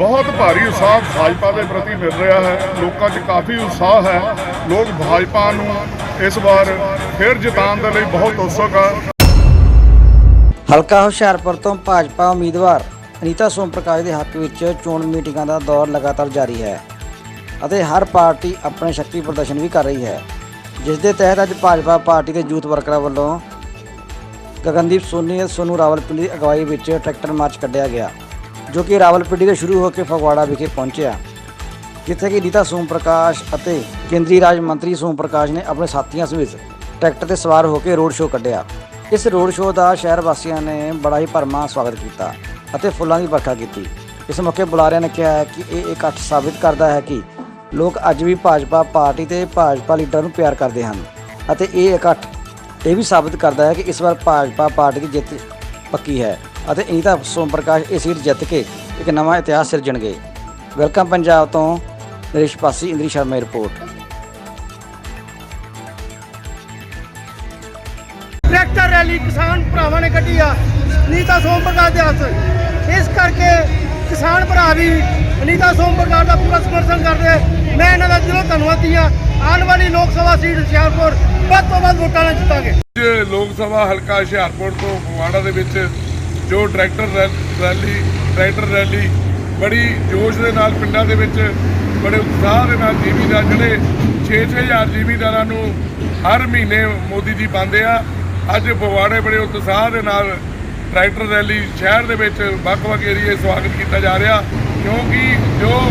ਬਹੁਤ ਭਾਰੀ ਉਤਸ਼ਾਹ ਭਾਜਪਾ ਦੇ ਪ੍ਰਤੀ ਮਿਲ ਰਿਹਾ ਹੈ। ਲੋਕਾਂ 'ਚ ਕਾਫੀ ਉਤਸ਼ਾਹ ਹੈ। ਲੋਕ ਭਾਜਪਾ ਨੂੰ ਇਸ ਵਾਰ ਫਿਰ ਜਿਤਾਉਣ ਦੇ ਲਈ ਬਹੁਤ ਉਤਸੁਕ ਆ। ਹਲਕਾ ਹੁਸ਼ਿਆਰਪੁਰ ਤੋਂ ਭਾਜਪਾ ਉਮੀਦਵਾਰ ਅਨੀਤਾ ਸੋਮ ਪ੍ਰਕਾਸ਼ ਦੇ ਹੱਕ ਵਿੱਚ ਚੋਣ ਮੀਟਿੰਗਾਂ ਦਾ ਦੌਰ ਲਗਾਤਾਰ ਜਾਰੀ ਹੈ ਅਤੇ ਹਰ ਪਾਰਟੀ ਆਪਣੇ ਸ਼ਕਤੀ ਪ੍ਰਦਰਸ਼ਨ ਵੀ ਕਰ ਰਹੀ ਹੈ। ਜਿਸ ਦੇ ਤਹਿਤ ਅੱਜ ਭਾਜਪਾ ਪਾਰਟੀ ਦੇ ਯੂਥ ਵਰਕਰਾਂ ਵੱਲੋਂ ਗਗਨਦੀਪ ਸੋਨੀ ਅਤੇ ਸੋਨੂ ਰਾਵਲਪਿੰਡੀ ਦੀ ਅਗਵਾਈ ਵਿੱਚ ਟਰੈਕਟਰ ਮਾਰਚ ਕੱਢਿਆ ਗਿਆ। ਜੋ ਕਿ ਰਾਵਲਪਿੰਡੀ ਤੋਂ ਸ਼ੁਰੂ ਹੋ ਕੇ ਫਗਵਾੜਾ ਵਿਖੇ ਪਹੁੰਚਿਆ। ਜਿੱਥੇ ਕਿ ਨੀਤਾ ਸੋਮ ਪ੍ਰਕਾਸ਼ ਅਤੇ ਕੇਂਦਰੀ ਰਾਜ ਮੰਤਰੀ ਸੋਮ ਪ੍ਰਕਾਸ਼ ਨੇ ਆਪਣੇ ਸਾਥੀਆਂ ਸਮੇਤ ਟਰੈਕਟਰ ਤੇ ਸਵਾਰ ਹੋ ਕੇ ਰੋਡ ਸ਼ੋਅ ਕੱਢਿਆ। ਇਸ ਰੋਡ ਸ਼ੋਅ ਦਾ ਸ਼ਹਿਰ ਵਾਸੀਆਂ ਨੇ ਬੜਾ ਹੀ ਭਰਮਾ ਸਵਾਗਤ ਕੀਤਾ ਅਤੇ ਫੁੱਲਾਂ ਦੀ ਵਰਖਾ ਕੀਤੀ। ਇਸ ਮੌਕੇ ਬੁਲਾਰਿਆਂ ਨੇ ਕਿਹਾ ਹੈ ਕਿ ਇਹ ਇਕੱਠ ਸਾਬਿਤ ਕਰਦਾ ਹੈ ਕਿ ਲੋਕ ਅੱਜ ਵੀ ਭਾਜਪਾ ਪਾਰਟੀ ਤੇ ਭਾਜਪਾ ਲੀਡਰ ਨੂੰ ਪਿਆਰ ਕਰਦੇ ਹਨ ਅਤੇ ਇਹ ਇਕੱਠ ਇਹ ਵੀ ਸਾਬਿਤ ਕਰਦਾ ਹੈ ਕਿ ਇਸ ਵਾਰ ਭਾਜਪਾ ਪਾਰਟੀ ਦੀ ਜਿੱਤ ਪੱਕੀ ਹੈ। ਅਤੇ ਅਨੀਤਾ ਸੋਮ ਪ੍ਰਕਾਸ਼ ਇਹ ਸੀਟ ਜਿੱਤ ਕੇ ਇੱਕ ਨਵਾਂ ਇਤਿਹਾਸ ਸਿਰਜਣਗੇ। ਵੈਲਕਮ ਪੰਜਾਬ ਤੋਂ Naresh Pasi Indri Sharma report. Tractor rally ਕਿਸਾਨ ਭਰਾਵਾਂ ਨੇ ਕੱਢੀ ਆ ਨੀਤਾ ਸੋਮ ਪ੍ਰਕਾਸ਼ ਦੇ ਹੱਥ। ਇਸ ਕਰਕੇ ਕਿਸਾਨ ਭਰਾ ਵੀ ਨੀਤਾ ਸੋਮ ਪ੍ਰਕਾਸ਼ ਦਾ ਪੂਰਾ ਸਮਰਥਨ ਕਰਦੇ। ਮੈਂ ਇਹਨਾਂ ਦਾ ਦਿਲੋਂ ਧੰਨਵਾਦੀ ਆ ਆਉਣ ਵਾਲੀ ਲੋਕ ਸਭਾ ਸੀਟ ਹੁਸ਼ਿਆਰਪੁਰ ਵੱਧ ਤੋਂ ਵੱਧ ਵੋਟਾਂ ਨਾਲ ਜਿੱਤਾਂਗੇ। ਲੋਕ ਸਭਾ ਹਲਕਾ ਹੁਸ਼ਿਆਰਪੁਰ ਤੋਂ ਫਗਵਾੜਾ ਦੇ ਵਿੱਚ ਜੋ ਟਰੈਕਟਰ ਰੈ- ਰੈਲੀ ਟਰੈਕਟਰ ਰੈਲੀ ਬੜੀ ਜੋਸ਼ ਦੇ ਨਾਲ ਪਿੰਡਾਂ ਦੇ ਵਿੱਚ, ਬੜੇ ਉਤਸ਼ਾਹ ਦੇ ਨਾਲ ਜ਼ਿਮੀਦਾਰ ਜਿਹੜੇ 6-6000 ਜ਼ਿਮੀਦਾਰਾਂ ਨੂੰ ਹਰ ਮਹੀਨੇ ਮੋਦੀ ਜੀ ਪਾਉਂਦੇ ਆ। ਅੱਜ ਬਵਾੜੇ ਬੜੇ ਉਤਸ਼ਾਹ ਦੇ ਨਾਲ ਟਰੈਕਟਰ ਰੈਲੀ ਸ਼ਹਿਰ ਦੇ ਵਿੱਚ ਵੱਖ-ਵੱਖ ਏਰੀਏ ਸਵਾਗਤ ਕੀਤਾ ਜਾ ਰਿਹਾ, ਕਿਉਂਕਿ ਜੋ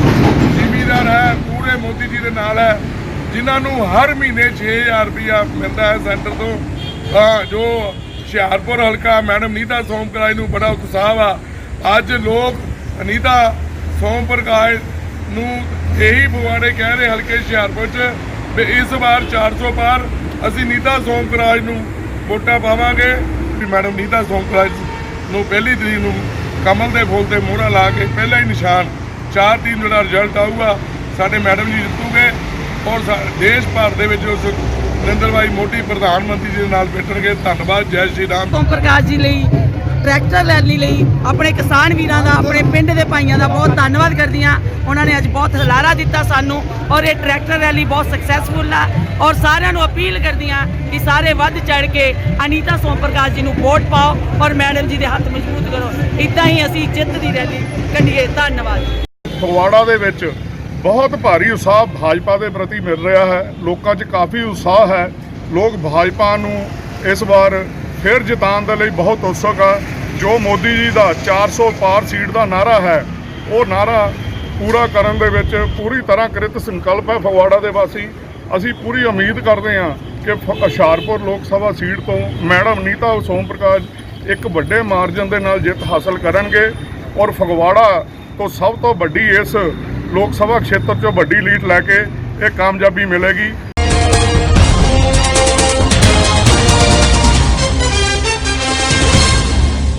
ਜ਼ਿਮੀਦਾਰ ਹੈ, ਪੂਰੇ ਮੋਦੀ ਜੀ ਦੇ ਨਾਲ ਹੈ, ਜਿਨ੍ਹਾਂ ਨੂੰ ਹਰ ਮਹੀਨੇ 6000 ਰੁਪਇਆ ਮਿਲਦਾ ਹੈ ਸੈਂਟਰ ਤੋਂ, ਤਾਂ ਜੋ ਹੁਸ਼ਿਆਰਪੁਰ ਹਲਕਾ, ਮੈਡਮ ਨੀਤਾ ਸੋਮ ਪ੍ਰਕਾਸ਼ ਨੂੰ ਬੜਾ ਉਤਸ਼ਾਹ ਆ ਅੱਜ ਲੋਕ ਅਨੀਤਾ ਸੋਮ ਪ੍ਰਕਾਸ਼ ਨੂੰ ਇਹੀ ਬੁਆੜੇ ਕਹਿ ਰਹੇ ਹਲਕੇ ਹੁਸ਼ਿਆਰਪੁਰ ਚ ਵੀ ਇਸ ਵਾਰ 400 ਪਾਰ ਅਸੀਂ ਨੀਤਾ ਸੋਮ ਪ੍ਰਕਾਸ਼ ਨੂੰ ਵੋਟਾਂ ਪਾਵਾਂਗੇ। ਵੀ ਮੈਡਮ ਨੀਤਾ ਸੋਮ ਪ੍ਰਕਾਸ਼ ਨੂੰ ਪਹਿਲੀ ਤਰੀਕ ਨੂੰ ਕਮਲ ਦੇ ਫੁੱਲ ਤੇ ਮੋਹਰਾ ਲਾ ਕੇ ਪਹਿਲਾ ਹੀ ਨਿਸ਼ਾਨ 4 ਤੀਨ ਜਿਹੜਾ ਰਿਜ਼ਲਟ ਆਊਗਾ, ਸਾਡੇ ਮੈਡਮ ਜੀ ਜਿੱਤੂਗੇ। ਔਰ ਸਾ- ਦੇਸ਼ ਭਰ ਦੇ ਵਿੱਚ ਉਸ ਨਰਿੰਦਰ ਭਾਈ ਮੋਦੀ ਪ੍ਰਧਾਨ ਮੰਤਰੀ ਜੀ ਦੇ ਨਾਲ ਬੈਠਣਗੇ। ਧੰਨਵਾਦ ਜੈ ਸ਼੍ਰੀ ਰਾਮ। ਸੋਮ ਪ੍ਰਕਾਸ਼ ਜੀ ਲਈ ਟਰੈਕਟਰ ਰੈਲੀ ਲਈ ਆਪਣੇ ਕਿਸਾਨ ਵੀਰਾਂ ਦਾ ਆਪਣੇ ਪਿੰਡ ਦੇ ਭਾਈਆਂ ਦਾ ਬਹੁਤ ਧੰਨਵਾਦ ਕਰਦੀ ਹਾਂ। ਉਹਨਾਂ ਨੇ ਅੱਜ ਬਹੁਤ ਹਲਾਰਾ ਦਿੱਤਾ ਸਾਨੂੰ ਔਰ ਇਹ ਟਰੈਕਟਰ ਰੈਲੀ ਬਹੁਤ ਸਕਸੈਸਫੁਲ ਆ ਔਰ ਸਾਰਿਆਂ ਨੂੰ ਅਪੀਲ ਕਰਦੀ ਹਾਂ ਕਿ ਸਾਰੇ ਵੱਧ ਚੜ ਕੇ ਅਨੀਤਾ ਸੋਮ ਪ੍ਰਕਾਸ਼ ਜੀ ਨੂੰ ਵੋਟ ਪਾਓ ਔਰ ਮੈਡਮ ਜੀ ਦੇ ਹੱਥ ਮਜ਼ਬੂਤ ਕਰੋ। ਇਦਾਂ ਹੀ ਅਸੀਂ ਜਿੱਤ ਦੀ ਰੈਲੀ ਕੱਢੀਏ। ਧੰਨਵਾਦ। ਫਗਵਾੜਾ ਦੇ ਵਿੱਚ ਬਹੁਤ ਭਾਰੀ ਉਤਸ਼ਾਹ ਭਾਜਪਾ ਦੇ ਪ੍ਰਤੀ ਮਿਲ ਰਿਹਾ ਹੈ। ਲੋਕਾਂ 'ਚ ਕਾਫੀ ਉਤਸ਼ਾਹ ਹੈ। ਲੋਕ ਭਾਜਪਾ ਨੂੰ ਇਸ ਵਾਰ ਫਿਰ ਜਿਤਾਉਣ ਦੇ ਲਈ ਬਹੁਤ ਉਤਸੁਕ ਆ। ਜੋ ਮੋਦੀ ਜੀ ਦਾ 400 ਪਾਰ ਸੀਟ ਦਾ ਨਾਰਾ ਹੈ, ਉਹ ਨਾਰਾ ਪੂਰਾ ਕਰਨ ਦੇ ਵਿੱਚ ਪੂਰੀ ਤਰ੍ਹਾਂ ਕ੍ਰਿਤ ਸੰਕਲਪ ਹੈ ਫਗਵਾੜਾ ਦੇ ਵਾਸੀ। ਅਸੀਂ ਪੂਰੀ ਉਮੀਦ ਕਰਦੇ ਹਾਂ ਕਿ ਫ- ਹੁਸ਼ਿਆਰਪੁਰ ਲੋਕ ਸਭਾ ਸੀਟ ਤੋਂ ਮੈਡਮ ਨੀਤਾ ਸੋਮ ਪ੍ਰਕਾਸ਼ ਇੱਕ ਵੱਡੇ ਮਾਰਜਨ ਦੇ ਨਾਲ ਜਿੱਤ ਹਾਸਲ ਕਰਨਗੇ ਔਰ ਫਗਵਾੜਾ ਤੋਂ ਸਭ ਤੋਂ ਵੱਡੀ ਇਸ ਲੋਕ ਸਭਾ ਖੇਤਰ 'ਚੋਂ ਵੱਡੀ ਲੀਡ ਲੈ ਕੇ ਇਹ ਕਾਮਯਾਬੀ ਮਿਲੇਗੀ।